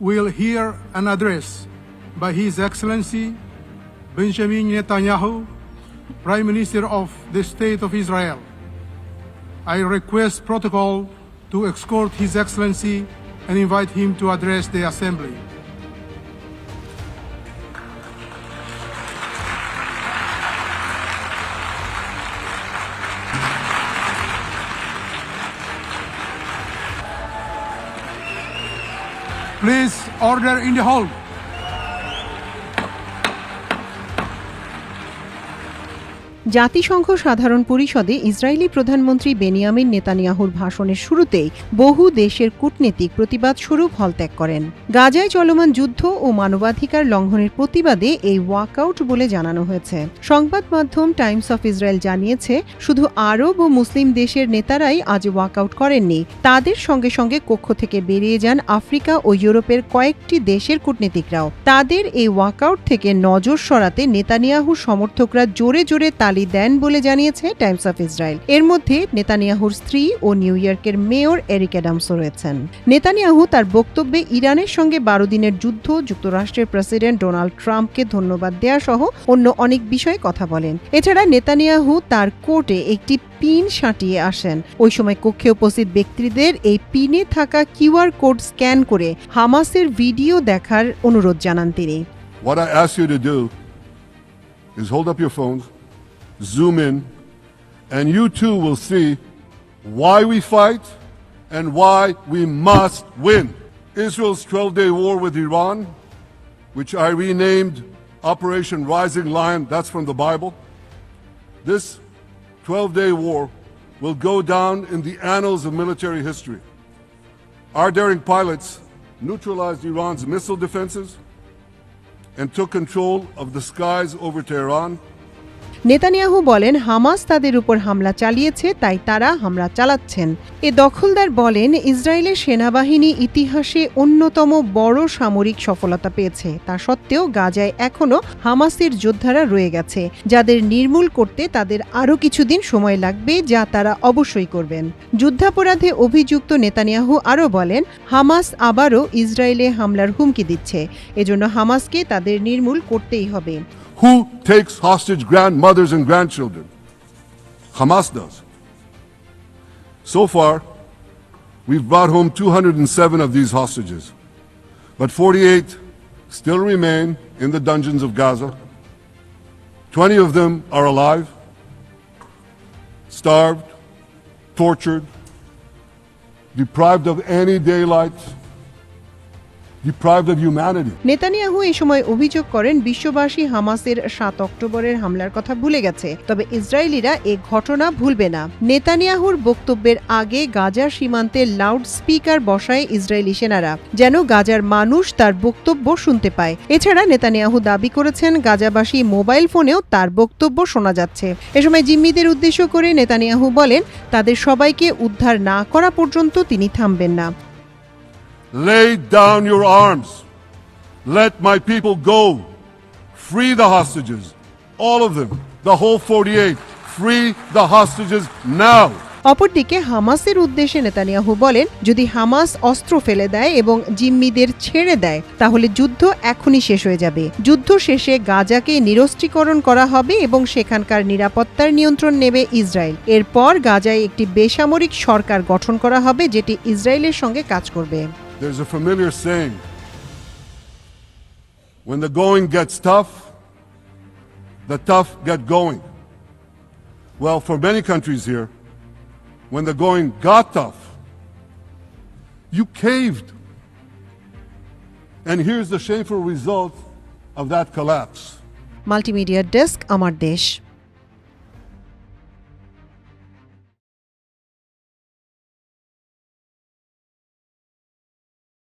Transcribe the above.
will hear an address by His Excellency Benjamin Netanyahu, Prime Minister of the State of Israel. I request protocol to escort His Excellency and invite him to address the Assembly. Please order in the hall. জাতিসংঘ সাধারণ পরিষদে Israeli প্রধানমন্ত্রী Benjamin নেতানিয়াহুর ভাষণের শুরুতেই বহু দেশের কূটনীতিক প্রতিবাদ স্বরূপ হলত্যাগ করেন। গাজায় চলমান যুদ্ধ ও মানবাধিকার লঙ্ঘনের প্রতিবাদে এই ওয়াকআউট বলে জানানো হয়েছে। সংবাদ মাধ্যম টাইমস অফ ইসরায়েল জানিয়েছে, শুধু আরব ও মুসলিম দেশের নেতারাই আজ ওয়াকআউট করেননি। তাদের সঙ্গে সঙ্গে কক্ষ থেকে বেরিয়ে যান আফ্রিকা ও ইউরোপের কয়েকটি দেশের কূটনীতিকরাও। তাদের এই ওয়াকআউট থেকে নজর সরাতে নেতানিয়াহুর সমর্থকরা জোরে জোরে তালি দেন বলে জানিয়েছে টাইমস অফ ইসরায়েল। এর মধ্যে নেতানিয়াহুর স্ত্রী ও নিউ ইয়র্কের মেয়র এরিক অ্যাডামসও রয়েছেন। নেতানিয়াহু তার বক্তব্যে ইরানের সঙ্গে বারো দিনের যুদ্ধ যুক্তরাষ্ট্রের প্রেসিডেন্ট ডোনাল্ড ট্রাম্পকে ধন্যবাদ দেয়া সহ অন্য অনেক বিষয়ে কথা বলেন। এছাড়া নেতানিয়াহু তার কোর্টে একটি পিন সাঁটিয়ে আসেন। ওই সময় কক্ষে উপস্থিত ব্যক্তিদের এই পিনে থাকা কিউআর কোড স্ক্যান করে হামাসের ভিডিও দেখার অনুরোধ জানান তিনি। What I ask you to do is hold up your phones, zoom in, and you too will see why we fight and why we must win. Israel's 12 day war with Iran, which I renamed Operation Rising Lion, that's from the Bible. This 12 day war will go down in the annals of military history. Our daring pilots neutralized Iran's missile defenses and took control of the skies over Tehran. Netanyahu বলেন, Hamas তাদের উপর হামলা চালিয়েছে, তাই তারা হামলা চালাচ্ছেন। এ দখলদার বলেন, ইসরায়েলের সেনাবাহিনী ইতিহাসে অন্যতম বড় সামরিক সফলতা পেয়েছে। তা সত্ত্বেও গাজায় এখনও হামাসের যোদ্ধারা রয়ে গেছে। যাদের নির্মূল করতে তাদের আরও কিছুদিন সময় লাগবে, যা তারা অবশ্যই করবেন। যুদ্ধাপরাধে অভিযুক্ত নেতানিয়াহু আরও বলেন, হামাস আবারও ইসরায়েলে হামলার হুমকি দিচ্ছে। এজন্য হামাসকে তাদের নির্মূল করতেই হবে। Who takes hostage grandmothers and grandchildren? Hamas does. So far, we've brought home 207 of these hostages, but 48 still remain in the dungeons of Gaza. 20 of them are alive, starved, tortured, deprived of any daylight. Netanyahu এই সময় অভিযোগ করেন বিশ্ববাসী হামাসের সাত অক্টোবরের হামলার কথা ভুলে গেছে। তবে ইসরায়েলিরা এ ঘটনা ভুলবে না। নেতানিয়াহুর বক্তব্যের আগে গাজার সীমান্তে লাউড স্পিকার বসায় ইসরায়েলি সেনারা, যেন গাজার মানুষ তার বক্তব্য শুনতে পায়। এছাড়া নেতানিয়াহু দাবি করেছেন, গাজাবাসী মোবাইল ফোনেও তার বক্তব্য শোনা যাচ্ছে। এ সময় জিম্মিদের উদ্দেশ্য করে নেতানিয়াহু বলেন, তাদের সবাইকে উদ্ধার না করা পর্যন্ত তিনি থামবেন না। Lay down your arms. Let my people go. Free the hostages. All of them. The whole 48. Free the hostages now. অপরদিকে হামাসের উদ্দেশ্যে নেতানিয়াহু বলেন, যদি হামাস অস্ত্র ফেলে দেয় এবং জিম্মিদের ছেড়ে দেয়, তাহলে যুদ্ধ এখনই শেষ হয়ে যাবে যুদ্ধ শেষে গাজাকে নিরস্ত্রীকরণ করা হবে এবং সেখানকার নিরাপত্তার নিয়ন্ত্রণ নেবে ইসরায়েল এরপর গাজায় একটি বেসামরিক সরকার গঠন করা হবে, যেটি ইসরায়েলের সঙ্গে কাজ করবে There's a familiar saying when the going gets tough, the tough get going. Well, for many countries here, when the going got tough, you caved. And here's the shameful result of that collapse. Multimedia Desk Amar Desh.